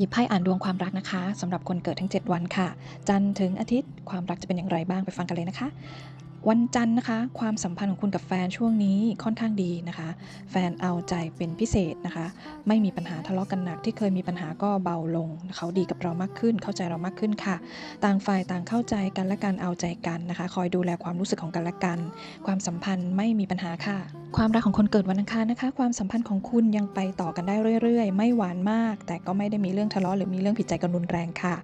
หยิบไพ่อ่านดวงความรักนะคะสำหรับคนเกิดทั้ง 7 วันค่ะ จันทร์ถึงอาทิตย์ความรักจะเป็นอย่างไรบ้างไปฟังกันเลยนะคะ วันจันทร์นะคะ ความสัมพันธ์ของคุณกับแฟนช่วงนี้ค่อนข้างดีนะคะ แฟนเอาใจเป็นพิเศษนะคะ ไม่มีปัญหาทะเลาะกันหนักที่เคยมีปัญหาก็เบาลงเขาดีกับเรามากขึ้น เข้าใจเรามากขึ้นค่ะ ต่างฝ่ายต่างเข้าใจกันและกันเอาใจกันนะคะ คอยดูแลความรู้สึกของกันและกัน ความสัมพันธ์ไม่มีปัญหาค่ะ ความรักของคนเกิดวันอังคารนะคะ ความสัมพันธ์ของคุณยังไปต่อกันได้เรื่อยๆ ไม่หวานมาก แต่ก็ไม่ได้มีเรื่องทะเลาะหรือมีเรื่องผิดใจกันรุนแรงค่ะ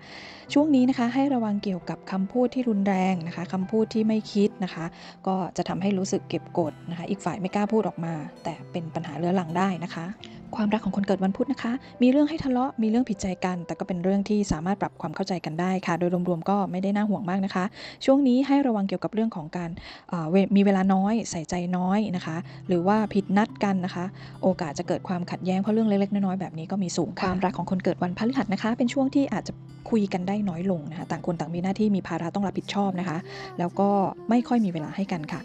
ช่วงนี้นะคะให้ระวังเกี่ยวกับคำพูดที่รุนแรงนะคะคำพูดที่ไม่คิดนะคะ ก็จะทำให้รู้สึกเก็บกดนะคะ อีกฝ่ายไม่กล้าพูดออกมา แต่เป็นปัญหาเรื้อรังได้นะคะ ความรักของคนเกิดวันพุธนะคะ มีเรื่องให้ทะเลาะ มีเรื่องผิดใจกัน แต่ก็เป็นเรื่องที่สามารถปรับความเข้าใจกันได้ค่ะ โดยรวมๆก็ไม่ได้น่าห่วงมากนะคะ ช่วงนี้ให้ระวังเกี่ยวกับเรื่องของการเอ่อเวมีเวลาน้อย ใส่ใจน้อยนะคะ หรือว่าผิดนัดกันนะคะ โอกาสจะเกิดความขัดแย้งเพราะเรื่องเล็กๆน้อยๆแบบนี้ก็มีสูงค่ะความรักของคนเกิดวันพฤหัสนะคะ เป็นช่วงที่อาจจะคุยกันได้น้อยลงนะคะ ต่างคนต่างมีหน้าที่มีภาระต้องรับผิดชอบนะคะ แล้วก็ไม่ค่อยมีเวลาให้กันค่ะ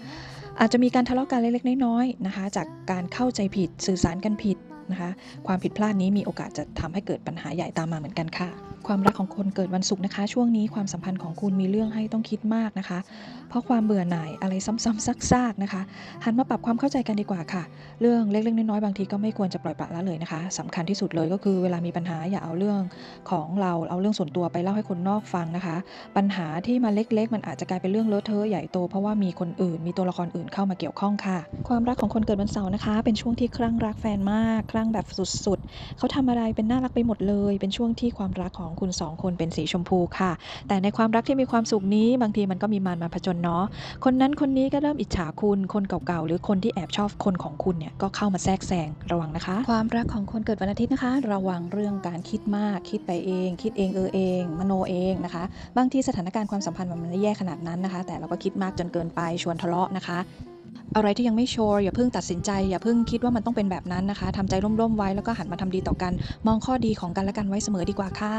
อาจจะมีการทะเลาะกันเล็กๆน้อยๆนะคะ จากการเข้าใจผิดสื่อสารกันผิด นะคะ ความผิดพลาดนี้มีโอกาสจะทำให้เกิดปัญหาใหญ่ตามมาเหมือนกันค่ะ ความรักของคนเกิดวันศุกร์นะคะ ช่วงนี้ความสัมพันธ์ของคุณมีเรื่องให้ต้องคิดมากนะคะ เพราะความเบื่อหน่ายอะไรซ้ำๆซากๆนะคะหันมาปรับความเข้าใจกันดีกว่าค่ะ เรื่องเล็กๆน้อยๆบางทีก็ไม่ควรจะปล่อยปละละเลยนะคะสำคัญที่สุดเลยก็คือเวลามีปัญหาอย่าเอาเรื่องของเราเอาเรื่องส่วนตัวไปเล่าให้คนนอกฟังนะคะ ปัญหาที่มาเล็กๆ มันอาจจะกลายเป็นเรื่องเลอะเทอะใหญ่โตเพราะว่ามีคนอื่นมีตัวละครอื่นเข้ามาเกี่ยวข้องค่ะ ความรักของคนเกิดวันเสาร์นะคะ เป็นช่วงที่คลั่งรักแฟนมากคลั่งแบบสุดๆเขาทำอะไรเป็นน่ารักไปหมดเลย เป็นช่วงที่ความรักของคุณสองคนเป็นสีชมพูค่ะ แต่ในความรักที่มีความสุขนี้บางทีมันก็มีมารมาผจญเนาะคนนั้นคนนี้ก็เริ่มอิจฉาคุณ คนเก่าๆ หรือคนที่แอบชอบคนของคุณเนี่ยก็เข้ามาแทรกแซงระวังนะคะ ความรักของคนเกิดวันอาทิตย์นะคะ ระวังเรื่องการคิดมากคิดไปเอง คิดเองเออเอง มโนเองนะคะ บางทีสถานการณ์ความสัมพันธ์มันไม่แย่ขนาดนั้นนะคะ แต่เราก็คิดมากจนเกินไปชวนทะเลาะนะคะอะไรที่ยังไม่ชัวร์อย่าเพิ่งตัดสินใจอย่าเพิ่งคิดว่ามันต้องเป็นแบบนั้นนะคะทำใจร่มๆไว้แล้วก็หันมาทำดีต่อกัน มองข้อดีของกันและกันไว้เสมอดีกว่าค่ะ